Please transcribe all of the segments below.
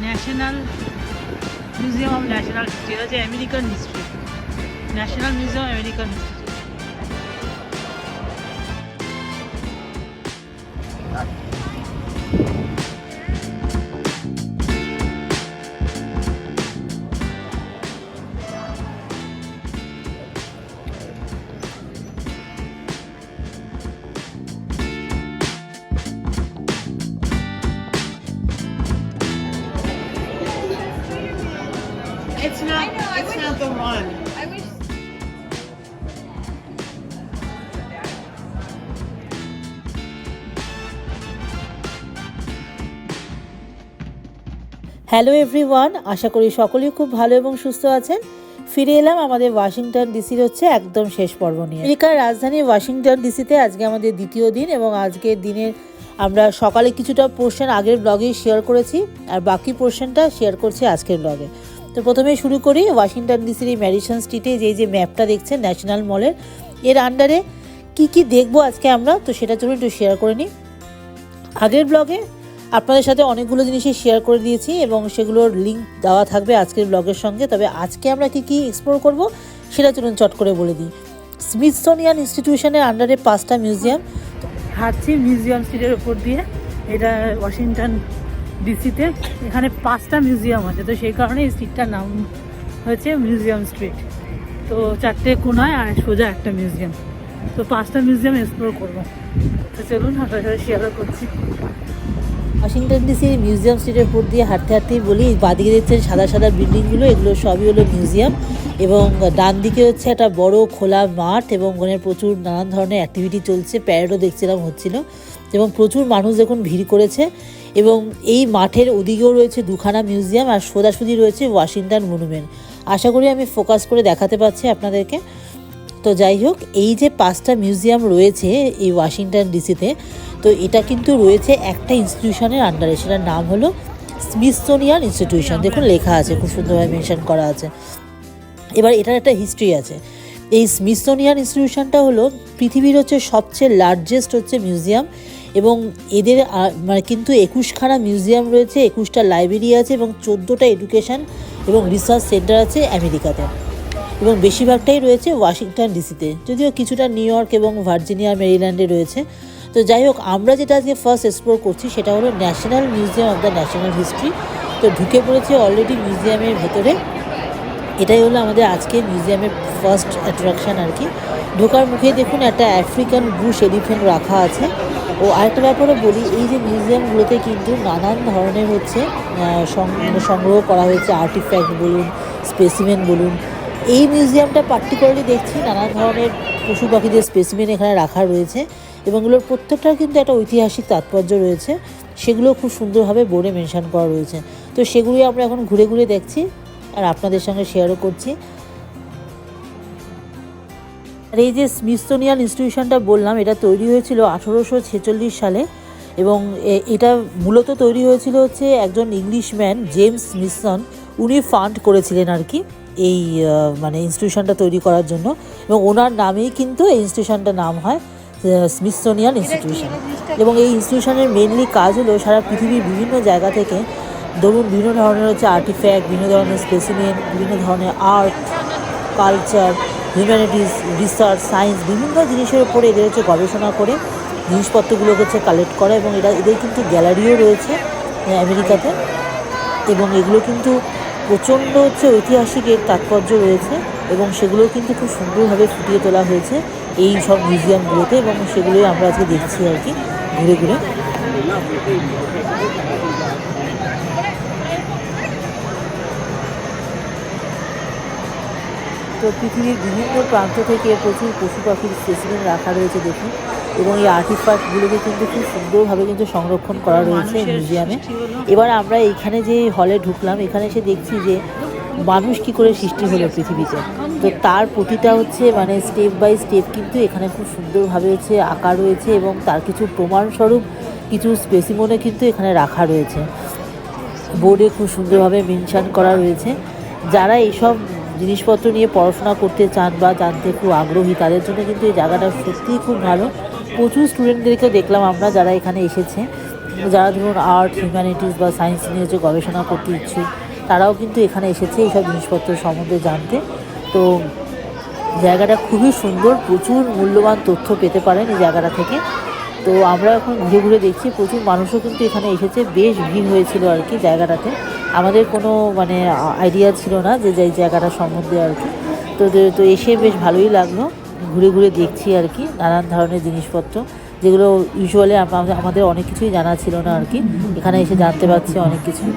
National museum of national history হচ্ছে American history national museum American history It's not, I know, it's wish- not the one. I wish hello everyone আশা করি সকলেই খুব ভালো এবং সুস্থ আছেন। ফিরে এলাম আমাদের ওয়াশিংটন ডিসির হচ্ছে একদম শেষ পর্ব নিয়ে। আমেরিকার রাজধানী ওয়াশিংটন ডিসিতে আজকে আমাদের দ্বিতীয় দিন এবং আজকের দিনের আমরা সকালে কিছুটা পোর্শন আগের ব্লগেই শেয়ার করেছি। আর বাকি পোর্শনটা শেয়ার করছি আজকের ব্লগে তো প্রথমে শুরু করি ওয়াশিংটন ডিসির এই ম্যাডিসন স্ট্রিটে যে যে ম্যাপটা দেখছেন, ন্যাশনাল মলের। এর আন্ডারে কি কি দেখব আজকে আমরা, তো সেটা চলুন একটু শেয়ার করে নিই। আগের ব্লগে আপনাদের সাথে অনেকগুলো জিনিসই শেয়ার করে দিয়েছি এবং সেগুলোর লিঙ্ক দেওয়া থাকবে আজকের ব্লগের সঙ্গে। তবে আজকে আমরা কি কি এক্সপ্লোর করব সেটা চলুন চট করে বলে দিই। স্মিথসোনিয়ান ইনস্টিটিউশনের আন্ডারে পাঁচটা মিউজিয়াম হাঁটছি মিউজিয়াম স্ট্রিটের উপর দিয়ে এটা ওয়াশিংটন ডিসিতে এখানে পাঁচটা মিউজিয়াম আছে, তো সেই কারণে এই স্ট্রিটটার নাম হয়েছে মিউজিয়াম স্ট্রিট। তো চারটে কোনায় আর সোজা একটা মিউজিয়াম। তো পাঁচটা মিউজিয়াম এক্সপ্লোর করব। তো চলুন আপনার সাথে শেয়ারও করছি। ওয়াশিংটন ডিসির মিউজিয়াম স্ট্রিটের উপর দিয়ে হাঁটতে হাঁটতেই বলি, বাদিকে দেখছেন সাদা সাদা বিল্ডিংগুলো, এগুলো সবই হলো মিউজিয়াম এবং ডান দিকে হচ্ছে একটা বড় খোলা মাঠ এবং ওখানে প্রচুর নানান ধরনের অ্যাক্টিভিটি চলছে প্যারেডও দেখছিলাম হচ্ছিল। এবং প্রচুর মানুষ দেখুন ভিড় করেছে এবং এই মাঠের ওদিকেও রয়েছে দুখানা মিউজিয়াম আর সোজাসুজি রয়েছে ওয়াশিংটন মনুমেন্ট। আশা করি আমি ফোকাস করে দেখাতে পারছি আপনাদেরকে। তো যাই হোক, এই যে পাঁচটা মিউজিয়াম রয়েছে এই ওয়াশিংটন ডিসিতে, তো এটা কিন্তু রয়েছে একটা ইনস্টিটিউশনের আন্ডারে সেটার নাম হলো স্মিথসোনিয়ান ইনস্টিটিউশন দেখুন, লেখা আছে, খুব সুন্দরভাবে মেনশন করা আছে। এবার এটার একটা হিস্ট্রি আছে। এই স্মিথসোনিয়ান ইনস্টিটিউশনটা হলো পৃথিবীর হচ্ছে সবচেয়ে লার্জেস্ট হচ্ছে মিউজিয়াম এবং এদের মানে কিন্তু একুশখানা মিউজিয়াম রয়েছে, একুশটা লাইব্রেরি আছে এবং চোদ্দোটা এডুকেশন এবং রিসার্চ সেন্টার আছে আমেরিকাতে। এবং বেশিরভাগটাই রয়েছে ওয়াশিংটন ডিসিতে। যদিও কিছুটা নিউ ইয়র্ক এবং ভার্জিনিয়া মেরিল্যান্ডে রয়েছে। তো যাই হোক, আমরা যেটা আজকে ফার্স্ট এক্সপ্লোর করছি সেটা হলো national museum of the national history তো ঢুকে পড়েছে অলরেডি মিউজিয়ামের ভেতরে। এটাই হলো আমাদের আজকে মিউজিয়ামের ফার্স্ট অ্যাট্রাকশন আর কি। ঢোকার মুখে দেখুন একটা আফ্রিকান বুশ এলিফেন্ট রাখা আছে। ও আরেকটা ব্যাপারে বলি, এই যে মিউজিয়ামগুলোতে কিন্তু নানান ধরনের হচ্ছে মানে সংগ্রহ করা হয়েছে আর্টিফ্যাক্ট বলুন স্পেসিমেন বলুন। এই মিউজিয়ামটা পার্টিকুলারলি দেখছি নানান ধরনের পশু পাখিদের স্পেসিমেন এখানে রাখা রয়েছে এবং এগুলোর প্রত্যেকটার কিন্তু একটা ঐতিহাসিক তাৎপর্য রয়েছে। সেগুলো খুব সুন্দরভাবে বোর্ডে মেনশন করা রয়েছে। তো সেগুলোই আমরা এখন ঘুরে ঘুরে দেখছি আর আপনাদের সঙ্গে শেয়ারও করছি। আর এই যে স্মিথসোনিয়ান ইনস্টিটিউশনটা বললাম এটা তৈরি হয়েছিল আঠেরোশো ছেচল্লিশ সালে এবং এটা মূলত তৈরি হয়েছিল হচ্ছে একজন ইংলিশম্যান জেমস স্মিথসন। উনি ফান্ড করেছিলেন আর কি এই মানে ইনস্টিটিউশনটা তৈরি করার জন্য এবং ওনার নামেই কিন্তু এই ইনস্টিটিউশনটার নাম হয় স্মিথসোনিয়ান ইনস্টিটিউশন। এবং এই ইনস্টিটিউশনের মেনলি কাজ হলো সারা পৃথিবীর বিভিন্ন জায়গা থেকে ধরুন বিভিন্ন ধরনের হচ্ছে আর্টিফ্যাক্ট বিভিন্ন ধরনের স্পেসিমেন্ট বিভিন্ন ধরনের art culture humanities research science বিভিন্ন জিনিসের উপরে এদের হচ্ছে গবেষণা করে জিনিসপত্রগুলোকে হচ্ছে কালেক্ট করা এবং এরা, এদের কিন্তু গ্যালারিও রয়েছে আমেরিকাতে। এবং এগুলো কিন্তু প্রচণ্ড হচ্ছে ঐতিহাসিক এর তাৎপর্য রয়েছে এবং সেগুলো কিন্তু খুব সুন্দরভাবে ফুটিয়ে তোলা হয়েছে এই সব মিউজিয়ামগুলোতে এবং সেগুলোই আমরা আজকে দেখছি আর কি, ঘুরে ঘুরে। তো পৃথিবীর বিভিন্ন প্রান্ত থেকে প্রচুর পশু পাখির স্পেসিমেন রাখা রয়েছে দেখুন। এবং এই আর্টিফ্যাক্টগুলোকে কিন্তু খুব সুন্দরভাবে কিন্তু সংরক্ষণ করা রয়েছে মিউজিয়ামে এবার আমরা এইখানে যে হলে ঢুকলাম এখানে এসে দেখছি যে মানুষ কি করে সৃষ্টি হলো পৃথিবীতে। তো তার প্রতিটা হচ্ছে মানে স্টেপ বাই স্টেপ কিন্তু এখানে খুব সুন্দরভাবে হচ্ছে আঁকা রয়েছে এবং তার কিছু প্রমাণস্বরূপ কিছু স্পেসিমনে কিন্তু এখানে রাখা রয়েছে। বোর্ডে খুব সুন্দরভাবে মেনশন করা রয়েছে। যারা এইসব জিনিসপত্র নিয়ে পড়াশোনা করতে চান বা জানতে খুব আগ্রহী, তাদের জন্য কিন্তু এই জায়গাটা সত্যিই খুব ভালো। প্রচুর স্টুডেন্টদেরকে দেখলাম আমরা যারা এখানে এসেছে। যারা ধরুন আর্ট হিউম্যানিটিস বা সায়েন্স নিয়ে যে গবেষণা করতে ইচ্ছুক, তারাও কিন্তু এখানে এসেছে এইসব জিনিসপত্র সম্বন্ধে জানতে। তো জায়গাটা খুবই সুন্দর, প্রচুর মূল্যবান তথ্য পেতে পারেন এই জায়গাটা থেকে। তো আমরা এখন ঘুরে ঘুরে দেখছি, প্রচুর মানুষও কিন্তু এখানে এসেছে, বেশ ভিড় হয়েছিল আর কি জায়গাটাতে। আমাদের কোনো মানে আইডিয়া ছিল না যে যে এই জায়গাটা সম্বন্ধে আর কি। তো তো- এসে বেশ ভালোই লাগল। ঘুরে ঘুরে দেখছি আর কি, নানান ধরনের জিনিসপত্র, যেগুলো ইউজুয়ালি আমাদের অনেক কিছুই জানা ছিল না আর কি। এখানে এসে জানতে পারছি অনেক কিছু।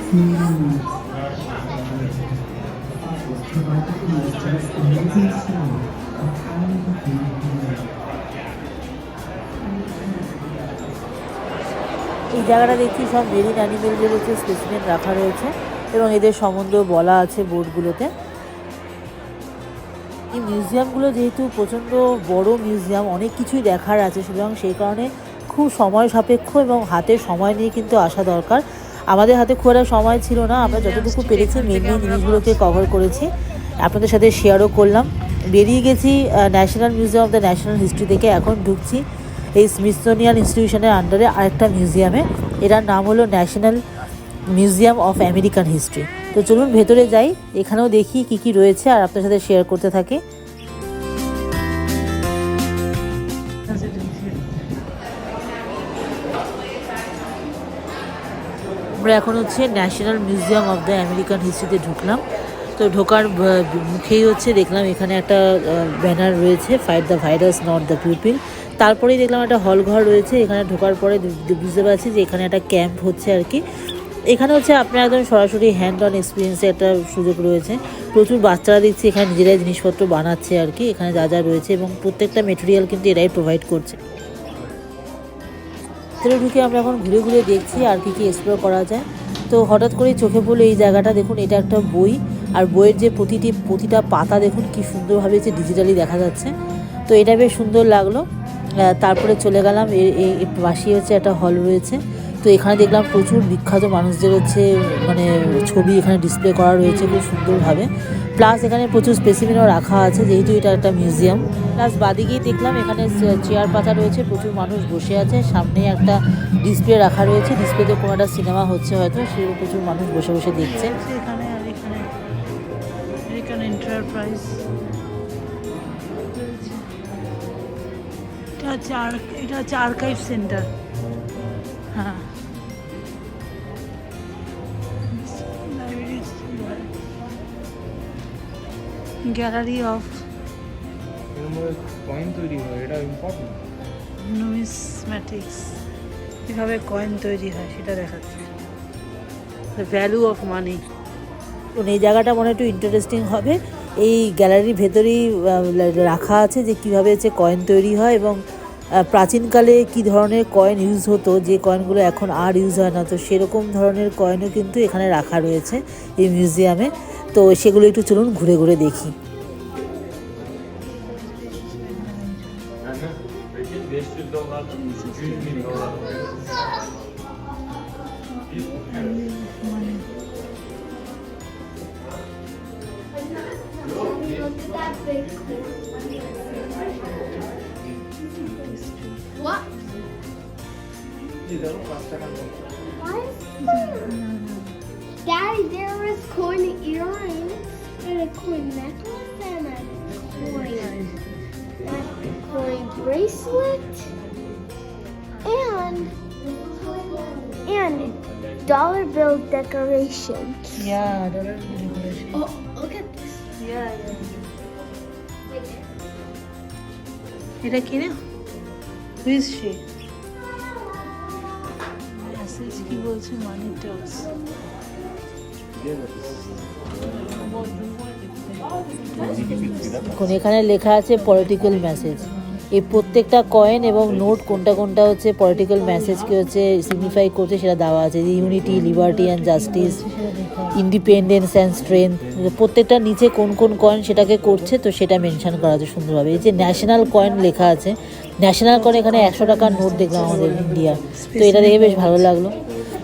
এই জায়গাটা দেখছি সব মেরিন অ্যানিমেলদের রয়েছে স্পেসিমেন্ট রাখা রয়েছে এবং এদের সম্বন্ধেও বলা আছে বোর্ডগুলোতে। এই মিউজিয়ামগুলো যেহেতু প্রচণ্ড বড় মিউজিয়াম অনেক কিছুই দেখার আছে সুতরাং সেই কারণে খুব সময় সাপেক্ষ এবং হাতে সময় নিয়ে কিন্তু আসা দরকার। আমাদের হাতে খুব একটা সময় ছিল না আমরা যতটুকু পেরেছি মেন মেন জিনিসগুলোকে কভার করেছি। আপনাদের সাথে শেয়ারও করলাম। বেরিয়ে গেছি national museum of the national history থেকে এখন ঢুকছি। এই স্মিথসোনিয়ান ইনস্টিটিউশনের আন্ডারে আরেকটা মিউজিয়ামে। এটার নাম হলো national museum of American history. তো চলুন ভেতরে যাই, এখানেও দেখি কি কি রয়েছে আর আপনার সাথে শেয়ার করতে থাকি। আমরা এখন হচ্ছে national museum of the American হিস্ট্রিতে ঢুকলাম। তো ঢোকার মুখেই হচ্ছে দেখলাম এখানে একটা ব্যানার রয়েছে fight the virus not the people তারপরেই দেখলাম একটা হল ঘর রয়েছে, এখানে ঢোকার পরে বুঝতে পারছি যে এখানে একটা ক্যাম্প হচ্ছে আর কি। এখানে হচ্ছে আপনার একদম সরাসরি হ্যান্ড অন এক্সপিরিয়েন্সের একটা সুযোগ রয়েছে। প্রচুর বাচ্চারা দেখছি এখানে নিজেরাই জিনিসপত্র বানাচ্ছে আর কি, এখানে যা যা রয়েছে এবং প্রত্যেকটা মেটেরিয়াল কিন্তু এরাই প্রোভাইড করছে। ভেতরে ঢুকে আমরা এখন ঘুরে ঘুরে দেখছি আর কি কি এক্সপ্লোর করা যায়। তো হঠাৎ করেই চোখে পড়ল এই জায়গাটা, দেখুন এটা একটা বই। আর বইয়ের যে প্রতিটি, প্রতিটা পাতা দেখুন কি সুন্দরভাবে যে ডিজিটালি দেখা যাচ্ছে। তো এটা বেশ সুন্দর লাগল। তারপরে চলে গেলাম। এ- এ- এর পাশেই হচ্ছে একটা হল রয়েছে। তো এখানে দেখলাম প্রচুর বিখ্যাত মানুষদের হচ্ছে মানে ছবি এখানে ডিসপ্লে করা রয়েছে খুব সুন্দরভাবে। প্লাস এখানে প্রচুর স্পেসিমেনও রাখা আছে, যেহেতু এটা একটা মিউজিয়াম প্লাস বাদিকেই দেখলাম, এখানে চেয়ার পাতা রয়েছে, প্রচুর মানুষ বসে আছে। সামনে একটা ডিসপ্লে রাখা রয়েছে। ডিসপ্লেতে কোনো একটা সিনেমা হচ্ছে হয়তো সে প্রচুর মানুষ বসে বসে দেখছে। এখানে এখানে এন্টারপ্রাইজ এটা হচ্ছে আর এটা হচ্ছে আর্কাইভ সেন্টার হ্যাঁ। গ্যালারি অফ কয়েন তৈরি হয় এটা ইম্পর্টেন্ট নুমিসম্যাটিক্স কীভাবে কয়েন তৈরি হয় সেটা দেখাচ্ছে। দ্য ভ্যালু অফ মানি তো এই জায়গাটা মনে একটু ইন্টারেস্টিং হবে। এই গ্যালারির ভেতরেই রাখা আছে যে কীভাবে হচ্ছে কয়েন তৈরি হয় এবং প্রাচীনকালে কি ধরনের কয়েন ইউজ হতো, যে কয়েনগুলো এখন আর ইউজ হয় না। তো সেরকম ধরনের কয়েনও কিন্তু এখানে রাখা রয়েছে এই মিউজিয়ামে তো সেগুলো একটু চলুন ঘুরে ঘুরে দেখি। What? Why is Daddy, there was coin earrings and a coin necklace and a coin, a coin bracelet and and dollar bill decorations. Yeah, dollar decoration. Oh, এটা কি না হুইজ শি মেসেজ কি বলছে? মানি টক্স এখন এখানে লেখা আছে পলিটিক্যাল মেসেজ এই প্রত্যেকটা কয়েন এবং নোট কোনটা কোনটা হচ্ছে পলিটিক্যাল মেসেজকে হচ্ছে সিগনিফাই করছে সেটা দেওয়া আছে। Unity liberty and justice independence and strength প্রত্যেকটা নিচে কোন কোন কয়েন সেটাকে করছে, তো সেটা মেনশান করা আছে সুন্দরভাবে। এই যে ন্যাশনাল কয়েন লেখা আছে ন্যাশনাল কয়েন এখানে একশো টাকার নোট দেখলাম আমাদের ইন্ডিয়া তো এটা দেখে বেশ ভালো লাগল।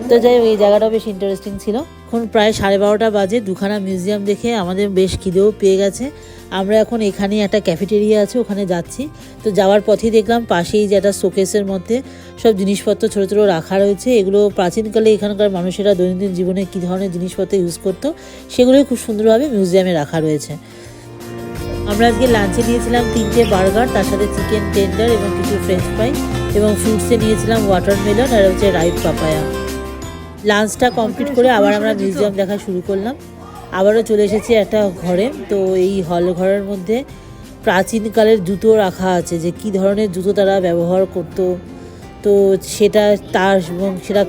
তো যাই হোক, এই জায়গাটাও বেশ ইন্টারেস্টিং ছিল। এখন প্রায় সাড়ে বারোটা বাজে, দুখানা মিউজিয়াম দেখে আমাদের বেশ খিদেও পেয়ে গেছে। আমরা এখন এখানে একটা ক্যাফেটেরিয়া আছে, ওখানে যাচ্ছি। তো যাওয়ার পথেই দেখলাম পাশেই যে একটা শোকেসের মধ্যে সব জিনিসপত্র ছোটো ছোটো রাখা রয়েছে। এগুলো প্রাচীনকালে এখানকার মানুষেরা দৈনন্দিন জীবনে কী ধরনের জিনিসপত্র ইউজ করতো, সেগুলোই খুব সুন্দরভাবে মিউজিয়ামে রাখা রয়েছে। আমরা আজকে লাঞ্চে নিয়েছিলাম তিনটে বার্গার তার সাথে চিকেন টেন্ডার এবং কিছু ফ্রেঞ্চ ফ্রাই এবং ফ্রুটসে নিয়েছিলাম ওয়াটারমেলন আর হচ্ছে রাইট পাপায়া লাঞ্চটা কমপ্লিট করে আবার আমরা মিউজিয়াম দেখা শুরু করলাম। আবারও চলে এসেছি একটা ঘরে। তো এই হল ঘরের মধ্যে প্রাচীনকালের জুতো রাখা আছে যে কি ধরনের জুতো তারা ব্যবহার করতো। তো সেটা তার এবং সেটা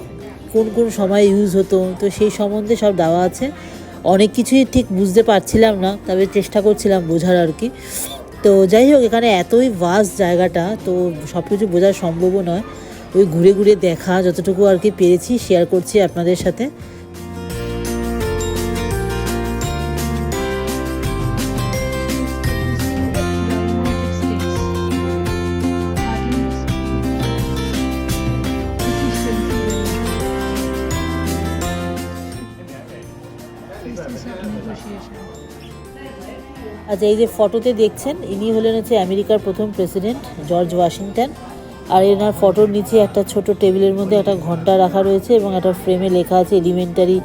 কোন কোন সময় ইউজ হতো। তো সেই সম্বন্ধে সব দেওয়া আছে। অনেক কিছুই ঠিক বুঝতে পারছিলাম না, তবে চেষ্টা করছিলাম বোঝার আর কি। তো যাই হোক, এখানে এতই ভাস্ট জায়গাটা, তো সব কিছু বোঝা সম্ভবও নয়। ওই ঘুরে ঘুরে দেখা যতটুকু আর কি পেরেছি শেয়ার করছি আপনাদের সাথে। আচ্ছা এই যে ফটোতে দেখছেন, ইনি হলেন হচ্ছে আমেরিকার প্রথম প্রেসিডেন্ট জর্জ ওয়াশিংটন আর এনার ফটোর নিচে একটা ছোট টেবিলের মধ্যে একটা ঘণ্টা রাখা রয়েছে এবং একটা ফ্রেমে লেখা আছে এলিমেন্টারি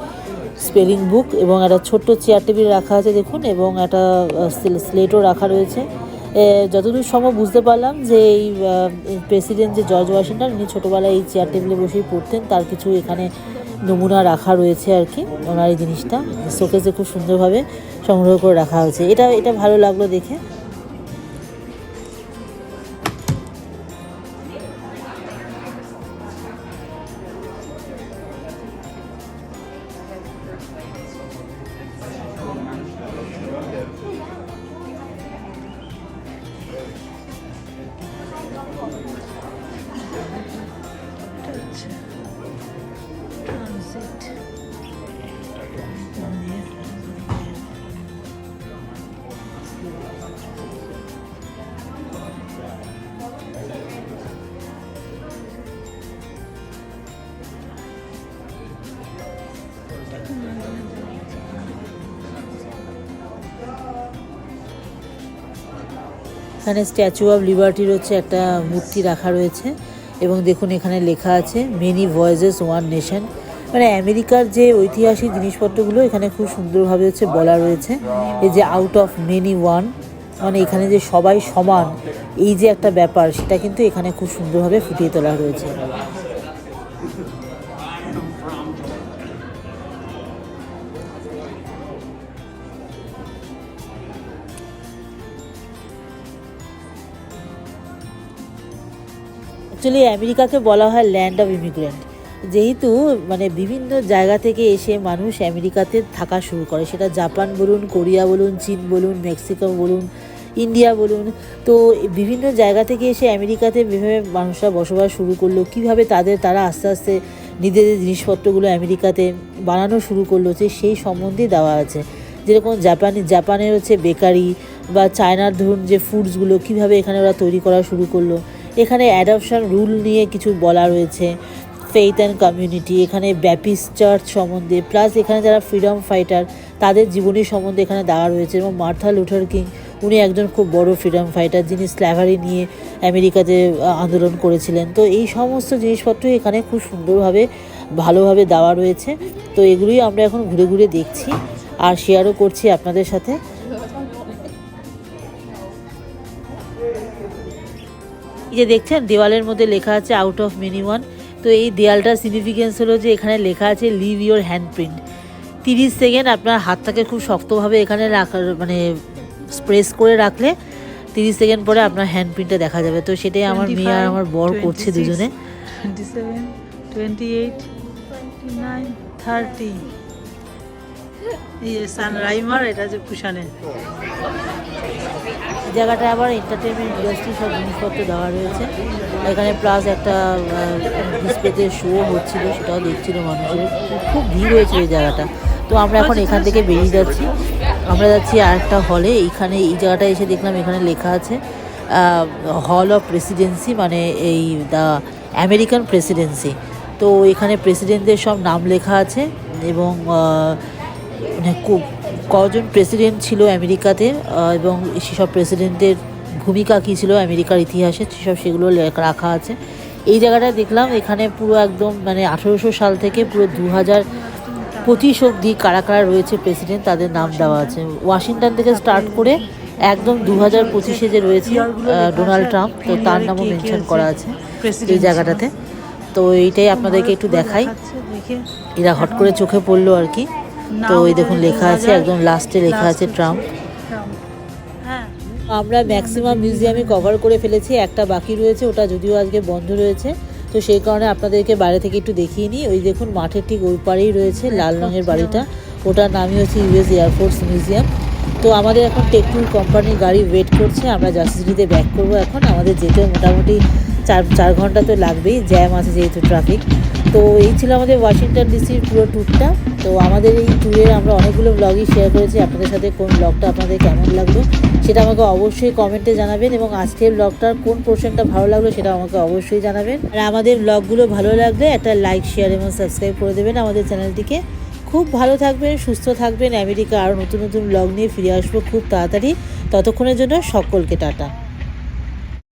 স্পেলিং বুক এবং একটা ছোট্ট চেয়ার টেবিল রাখা আছে, দেখুন, এবং একটা স্লেটও রাখা রয়েছে। যতদূর সম্ভব বুঝতে পারলাম যে এই প্রেসিডেন্ট যে জর্জ ওয়াশিংটন উনি ছোটোবেলায় এই চেয়ার টেবিলে বসেই পড়তেন, তার কিছু এখানে নমুনা রাখা রয়েছে আর কি, ওনার এই জিনিসটা। শোকেসে খুব সুন্দরভাবে সংগ্রহ করে রাখা হয়েছে। এটা এটা ভালো লাগল দেখে। এখানে স্ট্যাচু অফ লিবার্টির হচ্ছে একটা মূর্তি রাখা রয়েছে এবং দেখুন এখানে লেখা আছে মেনি ভয়েসেস ওয়ান নেশন মানে আমেরিকার যে ঐতিহাসিক জিনিসপত্রগুলো এখানে খুব সুন্দরভাবে হচ্ছে বলা রয়েছে, এই যে আউট অফ মেনি ওয়ান মানে এখানে যে সবাই সমান, এই যে একটা ব্যাপার, সেটা কিন্তু এখানে খুব সুন্দরভাবে ফুটিয়ে তোলা রয়েছে। অ্যাকচুয়ালি আমেরিকাকে বলা হয় ল্যান্ড অফ ইমিগ্রেন্ট। যেহেতু মানে বিভিন্ন জায়গা থেকে এসে মানুষ আমেরিকাতে থাকা শুরু করে। সেটা জাপান বলুন, কোরিয়া বলুন, চীন বলুন, মেক্সিকো বলুন, ইন্ডিয়া বলুন। তো বিভিন্ন জায়গা থেকে এসে আমেরিকাতে বিভিন্ন মানুষরা বসবাস শুরু করল। কীভাবে তাদের তারা আস্তে আস্তে নিজেদের জিনিসপত্রগুলো আমেরিকাতে বানানো শুরু করল যে সেই সম্বন্ধে দেওয়া আছে। যেরকম জাপানি, জাপানের হচ্ছে বেকারি বা চায়নার ধরুন যে ফুডসগুলো কীভাবে এখানে ওরা তৈরি করা শুরু করল। এখানে অ্যাডপশন রুল নিয়ে কিছু বলা রয়েছে ফেইথ অ্যান্ড কমিউনিটি এখানে ব্যাপিস চার্চ সম্বন্ধে প্লাস এখানে যারা ফ্রিডম ফাইটার তাদের জীবনী সম্বন্ধে এখানে দেওয়া রয়েছে এবং মার্থা লুথার কিং, উনি একজন খুব বড় ফ্রিডম ফাইটার যিনি স্ল্যাভারি নিয়ে আমেরিকাতে আন্দোলন করেছিলেন। তো এই সমস্ত জিনিসপত্রই এখানে খুব সুন্দরভাবে, ভালোভাবে দেওয়া রয়েছে। তো এগুলোই আমরা এখন ঘুরে ঘুরে দেখছি, আর শেয়ারও করছি আপনাদের সাথে। যে দেখছেন দেওয়ালের মধ্যে লেখা আছে আউট অফ মিনি ওয়ান তো এই দেওয়ালটার সিগনিফিকেন্স হলো যে এখানে লেখা আছে লিভ ইওর হ্যান্ড প্রিন্ট তিরিশ সেকেন্ড আপনার হাতটাকে খুব শক্তভাবে এখানে রাখার মানে স্প্রেস করে রাখলে তিরিশ সেকেন্ড পরে আপনার হ্যান্ড প্রিন্টটা দেখা যাবে। তো সেটাই আমার মেয়ে আর আমার বর করছে দুজনে। টোয়েন্টি এইট নাইন থার্টি সান রাইমার এটা যে পুষানে এই জায়গাটায় আবার এন্টারটেনমেন্ট ইন্ডাস্ট্রি সব জিনিসপত্র দেওয়া রয়েছে। এখানে প্লাস একটা ডিসপ্লেতে শো হচ্ছিল, সেটাও দেখছিল মানুষের খুব ভিড় হয়েছিল এই জায়গাটা। তো আমরা এখন এখান থেকে বেরিয়ে যাচ্ছি। আমরা যাচ্ছি আর একটা হলে এইখানে এই জায়গাটায় এসে দেখলাম এখানে লেখা আছে হল অফ প্রেসিডেন্সি মানে এই দ্য আমেরিকান প্রেসিডেন্সি তো এখানে প্রেসিডেন্টদের সব নাম লেখা আছে এবং মানে কজন প্রেসিডেন্ট ছিল আমেরিকাতে এবং সেসব প্রেসিডেন্টের ভূমিকা কী ছিল আমেরিকার ইতিহাসে, সেসব সেগুলো রাখা আছে। এই জায়গাটা দেখলাম, এখানে পুরো একদম মানে আঠেরোশো সাল থেকে পুরো দু হাজার পঁচিশ অবধি কারা কারা রয়েছে প্রেসিডেন্ট, তাদের নাম দেওয়া আছে। ওয়াশিংটন থেকে স্টার্ট করে একদম দু হাজার পঁচিশে যে রয়েছে ডোনাল্ড ট্রাম্প, তো তার নামও মেনশন করা আছে এই জায়গাটাতে। তো এইটাই আপনাদেরকে একটু দেখাই। এরা হট করে চোখে পড়ল আর কি। তো এই দেখুন লেখা আছে একদম লাস্টে লেখা আছে ট্রাম্প হ্যাঁ। আমরা ম্যাক্সিমাম মিউজিয়ামই কভার করে ফেলেছি একটা বাকি রয়েছে ওটা যদিও আজকে বন্ধ রয়েছে। তো সেই কারণে আপনাদেরকে বাইরে থেকে একটু দেখিয়ে নিই। ওই দেখুন মাঠের ঠিক ওই পারেই রয়েছে লাল রঙের বাড়িটা। ওটার নামই হচ্ছে ইউএস এয়ারফোর্স মিউজিয়াম তো আমাদের এখন টেকটুর কোম্পানির গাড়ি ওয়েট করছে। আমরা জাস্টিসিটিতে ব্যাক করব এখন। আমাদের যেতে মোটামুটি চার চার ঘণ্টা তো লাগবেই জ্যাম আছে যেহেতু ট্রাফিক তো এই ছিল আমাদের ওয়াশিংটন ডিসির পুরো ট্যুরটা তো আমাদের এই ট্যুরের আমরা অনেকগুলো ব্লগই শেয়ার করেছি। আপনাদের সাথে কোন ব্লগটা আপনাদের কেমন লাগল সেটা আমাকে অবশ্যই কমেন্টে জানাবেন এবং আজকের ব্লগটার কোন পোর্শনটা ভালো লাগল সেটা আমাকে অবশ্যই জানাবেন। আর আমাদের ব্লগগুলো ভালো লাগলে একটা লাইক শেয়ার এবং সাবস্ক্রাইব করে দেবেন আমাদের চ্যানেলটিকে খুব ভালো থাকবেন, সুস্থ থাকবেন। আমেরিকা আরও নতুন নতুন ব্লগ নিয়ে ফিরে আসব খুব তাড়াতাড়ি। ততক্ষণের জন্য সকলকে টাটা।